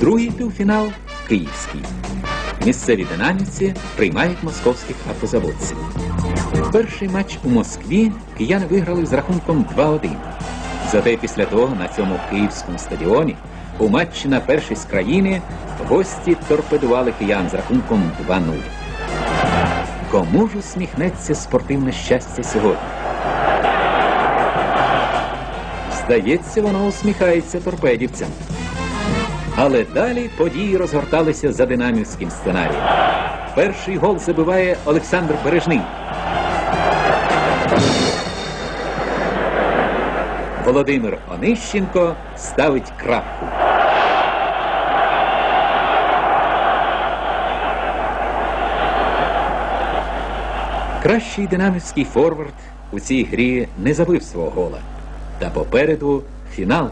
Другий півфінал київський. Місцеві динамівці приймають московських автозаводців. Перший матч у Москві кияни виграли з рахунком 2-1. Зате після того на цьому київському стадіоні у матчі на першість країни гості торпедували киян з рахунком 2-0. Кому ж усміхнеться спортивне щастя сьогодні? Здається, воно усміхається торпедівцям. Але далі події розгорталися за динамівським сценарієм. Перший гол забиває Олександр Бережний. Володимир Онищенко ставить крапку. Кращий динамівський форвард у цій грі не забив свого гола. Та попереду фінал.